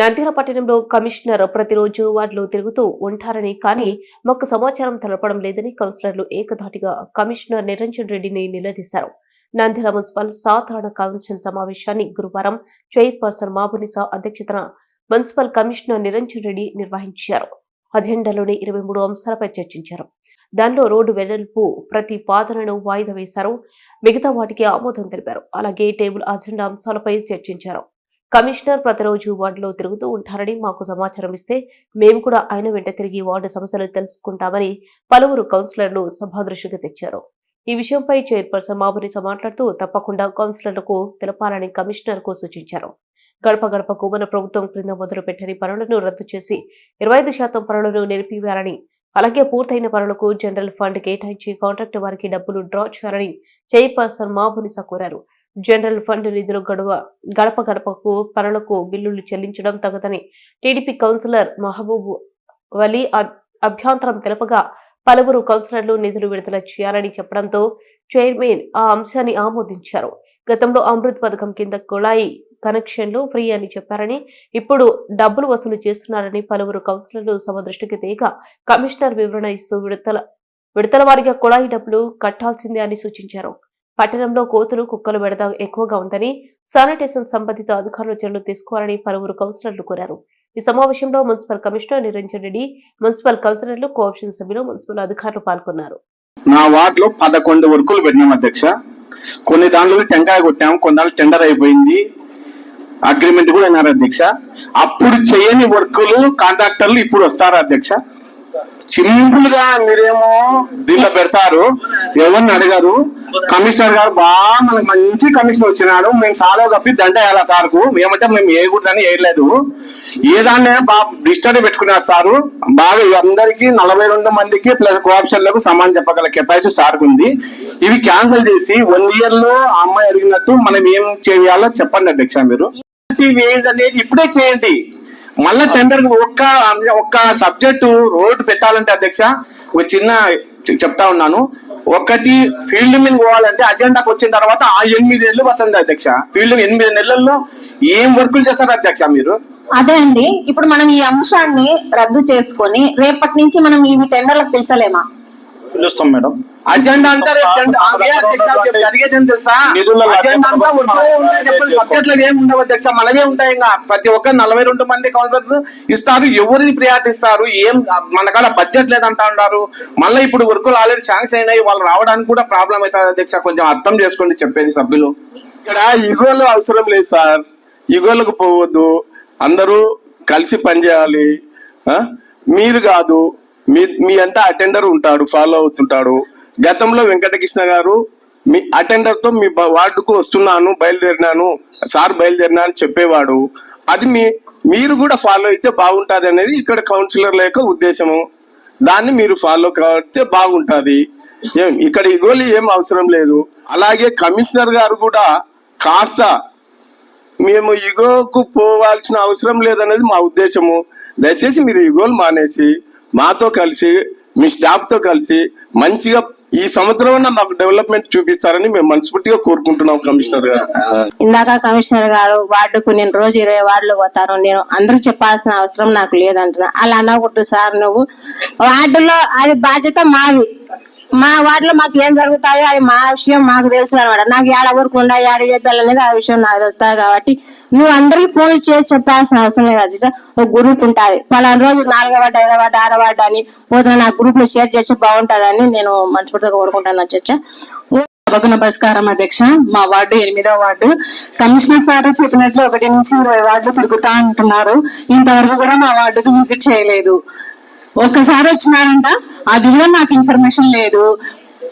నంద్యాల పట్టణంలో కమిషనర్ ప్రతిరోజు వార్డులో తిరుగుతూ ఉంటారని కానీ మాకు సమాచారం తెలపడం లేదని కౌన్సిలర్లు ఏకధాటిగా కమిషనర్ నిరంజన్ రెడ్డిని నిలదీశారు. నంద్యాల మున్సిపల్ సాధారణ కౌన్సిల్ సమావేశాన్ని గురువారం చైర్పర్సన్ మాబునిసా అధ్యక్షతన మున్సిపల్ కమిషనర్ నిరంజన్ రెడ్డి నిర్వహించారు. అజెండాలోని ఇరవై మూడు అంశాలపై చర్చించారు. దానిలో రోడ్డు వెడల్పు ప్రతి పాదనను వాయిదా వేశారు. మిగతా వాటికి ఆమోదం తెలిపారు. అలాగే టేబుల్ అజెండా అంశాలపై చర్చించారు. కమిషనర్ ప్రతిరోజు వార్డులో తిరుగుతూ ఉంటారని మాకు సమాచారం ఇస్తే మేము కూడా ఆయన వెంట తిరిగి వార్డు సమస్యలు తెలుసుకుంటామని పలువురు కౌన్సిలర్లు సభాదృష్టికి తెచ్చారు. ఈ విషయంపై చైర్పర్సన్ మాబునిస మాట్లాడుతూ తప్పకుండా కౌన్సిలర్లకు తెలపాలని కమిషనర్కు సూచించారు. గడప గడపకు మన ప్రభుత్వం క్రింద మొదలుపెట్టని పనులను రద్దు చేసి ఇరవై ఐదు శాతం పనులను నిలిపివేయాలని అలాగే పూర్తయిన పనులకు జనరల్ ఫండ్ కేటాయించి కాంట్రాక్ట్ వారికి డబ్బులు డ్రా చేయాలని చైర్పర్సన్ మాబునిస కోరారు. జనరల్ ఫండ్ నిధులు గడువ గడప గడపకు పనులకు బిల్లులు చెల్లించడం తగదని టీడీపీ కౌన్సిలర్ మహబూబ్ వలీ అభ్యంతరం తెలపగా పలువురు కౌన్సిలర్లు నిధులు విడుదల చేయాలని చెప్పడంతో చైర్మన్ ఆ అంశాన్ని ఆమోదించారు. గతంలో అమృత్ పథకం కింద కుళాయి కనెక్షన్లు ఫ్రీ అని చెప్పారని ఇప్పుడు డబ్బులు వసూలు చేస్తున్నారని పలువురు కౌన్సిలర్లు సభ దృష్టికి తేగా కమిషనర్ వివరణ ఇస్తూ విడతల విడతల వారిగా కుళాయి డబ్బులు కట్టాల్సిందే అని సూచించారు. పట్టణంలో కోతులు కుక్కలు బెడద ఎక్కువగా ఉందని శానిటేషన్ సంబంధిత అధికారులు చర్యలు తీసుకోవాలని పలువురు కౌన్సిలర్లు కోరారు. ఈ సమావేశంలో municipal commissioner Niranjan Reddy municipal కౌన్సిలర్లు కోఆప్షన్ సభ్యులు మున్సిపల్ అధికారులు పాల్గొన్నారు. నా వార్డులో పదకొండు వర్కులు పెట్టినాం అధ్యక్ష. కొన్ని దాంట్లో టెంకాయ కొట్టాము కొన్ని దాంట్లో టెండర్ అయిపోయింది. అగ్రిమెంట్ కూడా అయినారు అధ్యక్ష. అప్పుడు చేయని వర్కులు కాంట్రాక్టర్లు ఇప్పుడు వస్తారు అధ్యక్ష? సింపుల్గా మీరేమో దీంట్లో పెడతారు. ఎవరిని అడగారు. కమిషనర్ గారు బాగా మనకు మంచి కమిషన్ వచ్చినాడు. మేము చాలా కప్పి దండ వేయాలా సార్కు? ఏమంటే మేము వేయకూడదని వేయలేదు. ఏదాన్నే బాగా డిస్టర్ పెట్టుకున్నారు సారు. బాగా అందరికి నలభై రెండు మందికి ప్లస్ కోఆప్షన్లకు సమానం చెప్పగల కెపాసిటీ సార్కు ఉంది. ఇవి క్యాన్సిల్ చేసి వన్ ఇయర్లో ఆ అమ్మాయి అడిగినట్టు మనం ఏం చేయాలో చెప్పండి అధ్యక్ష మీరు. అనేది ఇప్పుడే చేయండి. మళ్ళా టెండర్ ఒక్క ఒక్క సబ్జెక్టు రోడ్డు పెట్టాలంటే అధ్యక్ష ఒక చిన్న చెప్తా ఉన్నాను. ఒకటి ఫీల్డ్ మీద పోవాలంటే అజెండాకి వచ్చిన తర్వాత ఆ ఎనిమిది నెలలు పడుతుంది అధ్యక్ష. ఫీల్డ్ ఎనిమిది నెలల్లో ఏం వర్కులు చేస్తారు అధ్యక్ష మీరు? అదే అండి. ఇప్పుడు మనం ఈ అంశాన్ని రద్దు చేసుకొని రేపటి నుంచి మనం ఇవి టెండర్లకు పిలిచలేమా? పిలుస్తాం మేడం. అజెండా అంతా తెలుసా? అజెండా అంతా సబ్జెక్టులు ఏమి ఉండవు అధ్యక్ష మనమే ఉంటాయి ఇంకా? ప్రతి ఒక్క నలభై రెండు మంది కౌన్సిలర్స్ ఇస్తారు. ఎవరిని ప్రియారిటీ ఇస్తారు? ఏం మన కాడ బడ్జెట్ లేదంటా ఉన్నారు. మళ్ళీ ఇప్పుడు వర్కులు ఆల్రెడీ శాంక్షన్ అయినాయి. వాళ్ళు రావడానికి కూడా ప్రాబ్లం అవుతుంది అధ్యక్ష. కొంచెం అర్థం చేసుకోండి చెప్పేది సభ్యులు. ఇక్కడ ఇగోలు అవసరం లేదు సార్. ఇగోలకు పోవద్దు. అందరూ కలిసి పనిచేయాలి. ఆ? మీరు కాదు. మీ మీ అంతా అటెండర్ ఉంటాడు ఫాలో అవుతుంటాడు. గతంలో వెంకటకృష్ణ గారు మీ అటెండర్తో మీ వార్డుకు వస్తున్నాను బయలుదేరినాను సార్ బయలుదేరినా అని చెప్పేవాడు. అది మీ మీరు కూడా ఫాలో అయితే బాగుంటుంది అనేది ఇక్కడ కౌన్సిలర్ల యొక్క ఉద్దేశము. దాన్ని మీరు ఫాలో కావతే బాగుంటుంది. ఏం ఇక్కడ ఇగోలి ఏం అవసరం లేదు. అలాగే కమిషనర్ గారు కూడా కాస్త మేము ఇగోకు పోవాల్సిన అవసరం లేదనేది మా ఉద్దేశము. దయచేసి మీరు ఇగోలు మానేసి మాతో కలిసి మీ స్టాఫ్తో కలిసి మంచిగా ఈ సంవత్సరం మాకు డెవలప్మెంట్ చూపిస్తారని మేము మనస్ఫూర్తిగా కోరుకుంటున్నాం కమిషనర్ గారు. ఇందాక కమిషనర్ గారు వార్డుకు నేను రోజు ఇరవై వార్డులు పోతాను నేను అందరూ చెప్పాల్సిన అవసరం నాకు లేదంటున్నా. అలా అనకూడదు సార్ నువ్వు. వార్డులో అది బాధ్యత మాది. మా వార్డులో మాకు ఏం జరుగుతాయో అది మా విషయం మాకు తెలుసు అనమాట నాకు ఏడ ఊరుకు ఉండా ఏడ చెప్పాలనేది ఆ విషయం నాకు తెలుస్తాయి కాబట్టి నువ్వు అందరికి ఫోన్ చేసి చెప్పాల్సిన అవసరం లేదు అది ఒక గ్రూప్ ఉంటుంది. పలానా రోజు నాలుగో వార్డు ఐదో వాటి ఆరో వార్డు అని పోతున్నా నా గ్రూప్లో షేర్ చేస్తే బాగుంటుందని నేను మనస్ఫూర్తిగా కోరుకుంటాను చర్చ సభకు నమస్కారం అధ్యక్ష మా వార్డు ఎనిమిదో వార్డు. కమిషనర్ సార్ చెప్పినట్లు ఒకటి నుంచి ఇరవై వార్డులు తిరుగుతా అంటున్నారు ఇంతవరకు కూడా మా వార్డుకు విజిట్ చేయలేదు. ఒక్కసారి వచ్చినారంట? అది కూడా నాకు ఇన్ఫర్మేషన్ లేదు.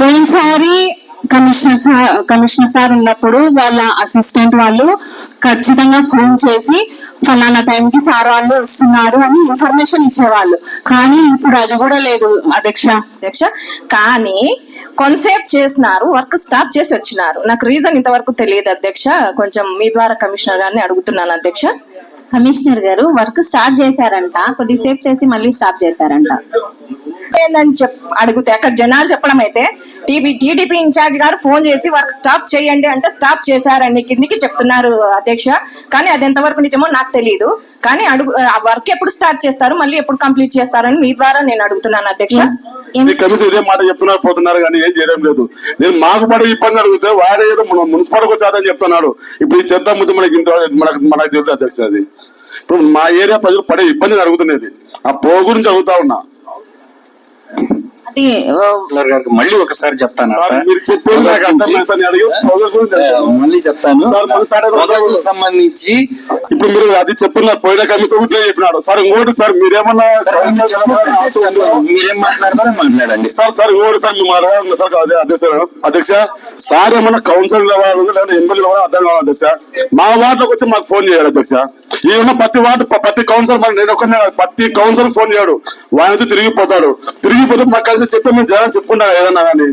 పోయినసారి కమిషనర్ సార్ కమిషనర్ సార్ ఉన్నప్పుడు వాళ్ళ అసిస్టెంట్ వాళ్ళు ఖచ్చితంగా ఫోన్ చేసి ఫలానా టైంకి సార్ వాళ్ళు వస్తున్నారు అని ఇన్ఫర్మేషన్ ఇచ్చేవాళ్ళు. కానీ ఇప్పుడు అది కూడా లేదు అధ్యక్ష. అధ్యక్ష కానీ కొంతసేపు చేసినారు వర్క్ స్టాప్ చేసి వచ్చినారు. నాకు రీజన్ ఇంతవరకు తెలియదు అధ్యక్ష. కొంచెం మీ ద్వారా కమిషనర్ గారిని అడుగుతున్నాను అధ్యక్ష. కమిషనర్ గారు వర్క్ స్టార్ట్ చేశారంట. కొద్దిసేపు చేసి మళ్ళీ స్టాప్ చేశారంట. ఏందని చెప్ అడిగితే అక్కడ జనాలు చెప్పడం అయితే టీపీ టీడీపీ ఇన్ఛార్జ్ గారు ఫోన్ చేసి వర్క్ స్టాప్ చేయండి అంటే స్టాప్ చేశారని కిందికి చెప్తున్నారు అధ్యక్ష. కానీ అది ఎంతవరకు నిజమో నాకు తెలియదు కానీ అడుగు ఆ వర్క్ ఎప్పుడు స్టార్ట్ చేస్తారు? మళ్ళీ ఎప్పుడు కంప్లీట్ చేస్తారని మీ ద్వారా నేను అడుగుతున్నాను అధ్యక్ష. కమిషన్ ఇదే మాట చెప్తున్నారు పోతున్నారు కానీ ఏం చేయడం లేదు. నేను మాకు పడే ఇబ్బంది అడిగితే వాడే ఏదో మన మున్సిపాలిటీకి వచ్చాదని చెప్తున్నాడు. ఇప్పుడు ఈ చెత్త ముద్దు మనకి మనకు మనకు తెలుసు అధ్యక్ష అది. ఇప్పుడు మా ఏరియా ప్రజలు పడే ఇబ్బందిని అడుగుతున్నది. ఆ పో గురించి అడుగుతా ఉన్నా. గారికి మళ్ళీ ఒకసారి చెప్తాను. మళ్ళీ చెప్తాను. సంబంధించి ఇప్పుడు మీరు అది చెప్తున్నారు పోయిన కమిషన్ ఇట్లే చెప్పినాడు. సార్ ఇంకోటి సార్ మీరేమన్నా మీరేం మాట్లాడతారో మాట్లాడండి. సార్ సార్ ఇంకోటి సార్ అడగాలి సార్ అదే అధ్యక్ష అధ్యక్ష సార్ ఏమన్నా కౌన్సిల్ కావాలి లేదా ఎమ్మెల్యే కావాలి అర్థం కావాలి అధ్యక్ష? మా వార్డులోకి వచ్చి మాకు ఫోన్ చేయాలి అధ్యక్ష. ఈ ఉన్న ప్రతి వార్డు ప్రతి కౌన్సిలర్ మరి నేను ఒక్కనే కాదు, ప్రతి కౌన్సిలర్ ఫోన్ చేయడు. వాడి నుంచి తిరిగిపోతాడు. తిరిగిపోతే మాకు కలిసి చెప్తే మేము జనం చెప్పుకుంటాం ఏదన్నా కానీ.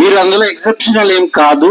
మీరు అందులో ఎక్సెప్షనల్ ఏం కాదు.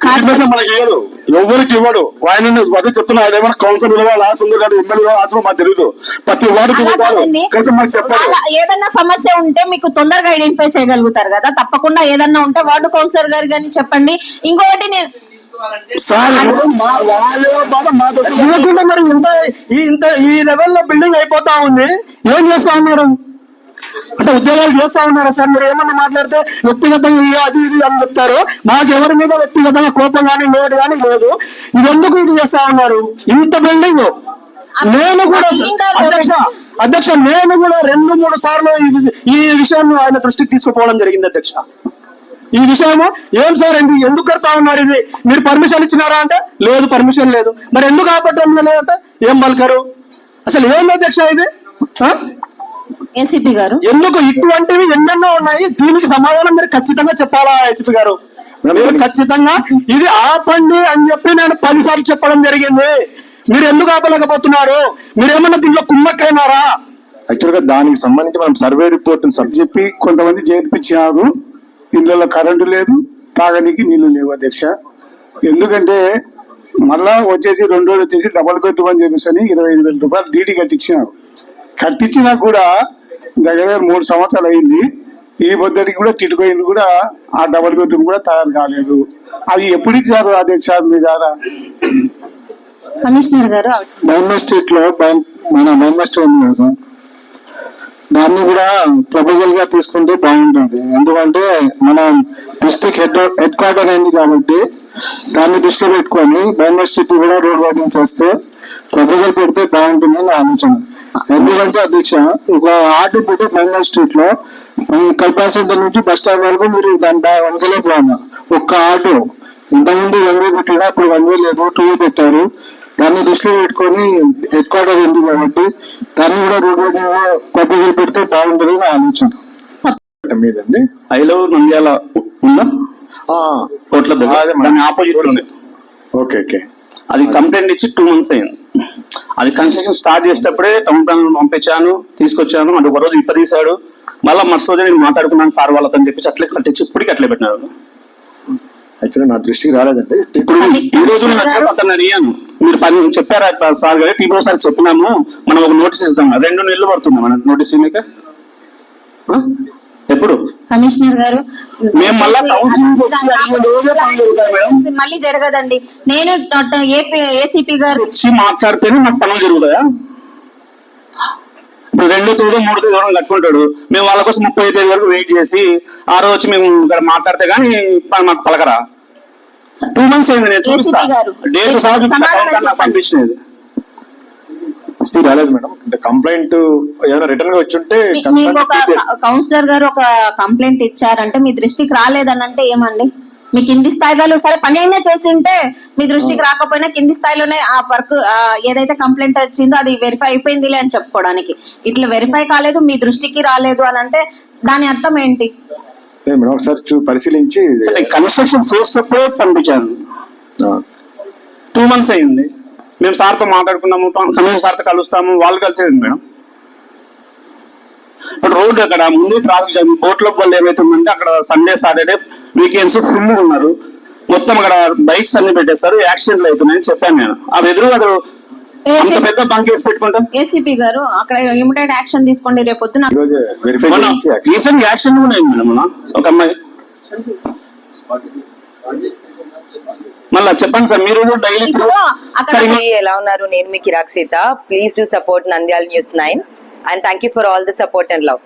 ఇన్ఫర్మేషన్ మనకి ఇవ్వడు ఎవరికి ఇవ్వడు. ఆయన అదే చెప్తున్నా ఆయన ఏమైనా కౌన్సిల్ ఇవ్వాలి ఉంది కానీ ఎమ్మెల్యే ఆశ మాకు తెలియదు ప్రతి వాడు ఏదన్నా సమస్య ఉంటే మీకు తొందరగా ఐడెంటిఫై చేయగలుగుతారు కదా. తప్పకుండా ఏదన్నా ఉంటే వార్డు కౌన్సిలర్ గారు కానీ చెప్పండి. ఇంకొకటి నేను మరి ఇంత ఈ ఇంత ఈ లెవెల్లో బిల్డింగ్ అయిపోతా ఉంది. ఏం చేస్తా ఉన్నారు? అంటే ఉద్యోగాలు చేస్తా ఉన్నారా సార్? మీరు ఏమన్నా మాట్లాడితే వ్యక్తిగతంగా అది ఇది అని చెప్తారు. మాకు ఎవరి మీద వ్యక్తిగతంగా కోపం కానీ లేదు కానీ లేదు. ఇది ఎందుకు ఇది చేస్తా ఉన్నారు? ఇంత బిల్డింగ్. నేను కూడా అధ్యక్ష అధ్యక్ష నేను కూడా రెండు మూడు సార్లు ఈ విషయాన్ని ఆయన దృష్టికి తీసుకుపోవడం జరిగింది అధ్యక్ష. ఈ విషయము ఏం సార్ ఎందుకు కడతా ఉన్నారు ఇది? మీరు పర్మిషన్ ఇచ్చినారా అంటే లేదు పర్మిషన్ లేదు. మరి ఎందుకు ఆపట్టడం లేదంటే ఏం పలకరు? అసలు ఏంది అధ్యక్ష ఇది? ఏసీపీ గారు. ఎందుకు ఇటువంటివి ఎన్నెన్నో ఉన్నాయి? దీనికి సమాధానం మీరు ఖచ్చితంగా చెప్పాలా ఏసీపీ గారు? మీరు ఖచ్చితంగా ఇది ఆపండి అని చెప్పి నేను పదిసార్లు చెప్పడం జరిగింది. మీరు ఎందుకు ఆపలేకపోతున్నారు? మీరేమన్నా దీంట్లో కుమ్మక్కైనారా? యాక్చువల్గా దానికి సంబంధించి మనం సర్వే రిపోర్ట్ చెప్పి కొంతమంది చేర్పించినారు ఇళ్ళలో కరెంటు లేదు తాగనీకి నీళ్ళు లేవు అధ్యక్ష. ఎందుకంటే మళ్ళా వచ్చేసి రెండు రోజులు వచ్చేసి డబల్ బెడ్రూమ్ అని చెప్పేసి ఇరవై ఐదు వేల రూపాయలు డీడీ కట్టించినారు. కట్టించినా కూడా దగ్గర మూడు సంవత్సరాలు అయింది. ఈ పొద్దుటికి కూడా టిటుకో ఇల్లు కూడా ఆ డబల్ బెడ్రూమ్ కూడా తయారు కాలేదు. అది ఎప్పుడు ఇచ్చారు అధ్యక్ష మీ ద్వారా? కమిషనర్ గారు? బొమ్మ స్ట్రీట్లో మన బొమ్మ స్ట్రీట్ ఉంది కదా సార్. దాన్ని కూడా ప్రపోజల్గా తీసుకుంటే బాగుంటుంది. ఎందుకంటే మన డిస్ట్రిక్ట్ హెడ్ హెడ్ క్వార్టర్ అయింది కాబట్టి దాన్ని దృష్టిలో పెట్టుకొని బొమ్మ స్ట్రీట్ కూడా రోడ్ వైడింగ్ చేస్తే ప్రపోజల్ పెడితే బాగుంటుంది నా ఆలోచన. ఎందుకంటే అధ్యక్ష ఒక ఆటో పోతే బెంగళూరు స్ట్రీట్లో కల్పా సెంటర్ నుంచి బస్ స్టాండ్ వరకు మీరు దాని వెనకలే పోవాలి ఒక్క ఆటో. ఇంతకుముందు వన్ వే పెట్టాడు అప్పుడు వన్ వే లేదు టూ వే పెట్టారు. దాన్ని దృష్టిలో పెట్టుకొని హెడ్ క్వార్టర్ ఉంది కాబట్టి దాన్ని కూడా రోడ్ ప్రపోజల్ పెడితే బాగుంటుంది నా ఆలోచన. మీదండి. నంద్యాల ఉందా? కోట్ల మరి. దాని ఆపోజిట్ ఉంది ఓకే ఓకే. అది కంప్లైంట్ ఇచ్చి టూ మంత్స్ అయింది. అది కన్స్ట్రక్షన్ స్టార్ట్ చేసేటప్పుడే టౌన్ ప్లాన్ పంపించాను తీసుకొచ్చాను అది ఒక రోజు ఇప్పదీశాడు మళ్ళీ మరుసటి రోజు నేను మాట్లాడుకున్నాను సార్ వాళ్ళతో అని చెప్పేసి అట్లే కట్టించి ఇప్పటికి అట్లే పెట్టినారు. యాక్చువల్లీ నా దృష్టికి రాలేదండి. ఇప్పుడు ఈ రోజు అతను అడిగాను. మీరు పని చెప్పారా సార్ గారు? టీపీ సార్ చెప్పినాము. మనం ఒక నోటీస్ ఇస్తాం. రెండు నెలలు పడుతుంది మన నోటీస్ ఇవ్వక ఎప్పుడు? కమిషనర్ గారు మేము మళ్ళా కౌన్సిలింగ్ వచ్చి రోజే పనులు జరుగుతాయి మేడం. మళ్ళీ జరగదండి. నేను ఏసీపీ గారు వచ్చి మాట్లాడితేనే నాకు పనులు జరుగుతాయా? ఇప్పుడు రెండో తేదీ మూడో తేదీ వరకు కట్టుకుంటాడు మేము వాళ్ళ కోసం ముప్పై తేదీ వరకు వెయిట్ చేసి ఆ రోజు వచ్చి మేము ఇక్కడ మాట్లాడితే గానీ ప- మాకు పలకరా. టూ మంత్స్ అయింది నేను చూపిస్తా. డేట్ సహా. పంపించినది దృష్టికి రాలేదు మేడం. అంటే కంప్లైంట్ ఏమైనా రిటర్న్గా వచ్చి ఉంటే మీ- మీకు ఒక కౌన్సిలర్ గారు ఒక కంప్లైంట్ ఇచ్చారంటే మీ దృష్టికి రాలేదని అంటే ఏమండి? మీ కింది స్థాయిలో సరే పని అయినా చేస్తుంటే మీ దృష్టికి రాకపోయినా కింది స్థాయిలోనే ఆ వర్క్ ఏదైతే కంప్లైంట్ వచ్చిందో అది వెరిఫై అయిపోయిందిలే అని చెప్పుకోవడానికి. ఇట్లా వెరిఫై కాలేదు మీ దృష్టికి రాలేదు అని అంటే దాని అర్థం ఏంటి? మేడం ఒకసారి చూ పరిశీలించి కన్స్ట్రక్షన్ చేసేటప్పుడే పంపించాను టూ మంత్స్ అయింది. మేము సార్తో మాట్లాడుకున్నాము కమిషనర్ సార్తో కలుస్తాము వాళ్ళు కలిసేది మేడం. బట్ రోడ్ అక్కడ ముందు ట్రాఫిక్ జామ్ బోట్ల వల్ల ఏమైతుందంటే అక్కడ సండే సాటర్డే వీకెండ్స్ ఫుల్ ఉన్నారు. మొత్తం అక్కడ బైక్స్ అన్ని పెట్టేస్తారు యాక్సిడెంట్లు అవుతున్నాయని చెప్పాను నేను. ఆ ఎదురు అది అంత పెద్ద బంక్ వేసి పెట్టుకుంటాం? ఏసీపీ గారు అక్కడ ఇమిడియట్ యాక్షన్ తీసుకోండి రేపు పొద్దున. రీసెంట్ కూడా అయింది మేడం ఒక అమ్మాయి. మళ్ళా చెప్పండి సార్ మీరు డైలీ ఎలా ఉన్నారు? నేను మీ కిరాక్ Seetha. Please do support Nandyala news nine and thank you for all the support and love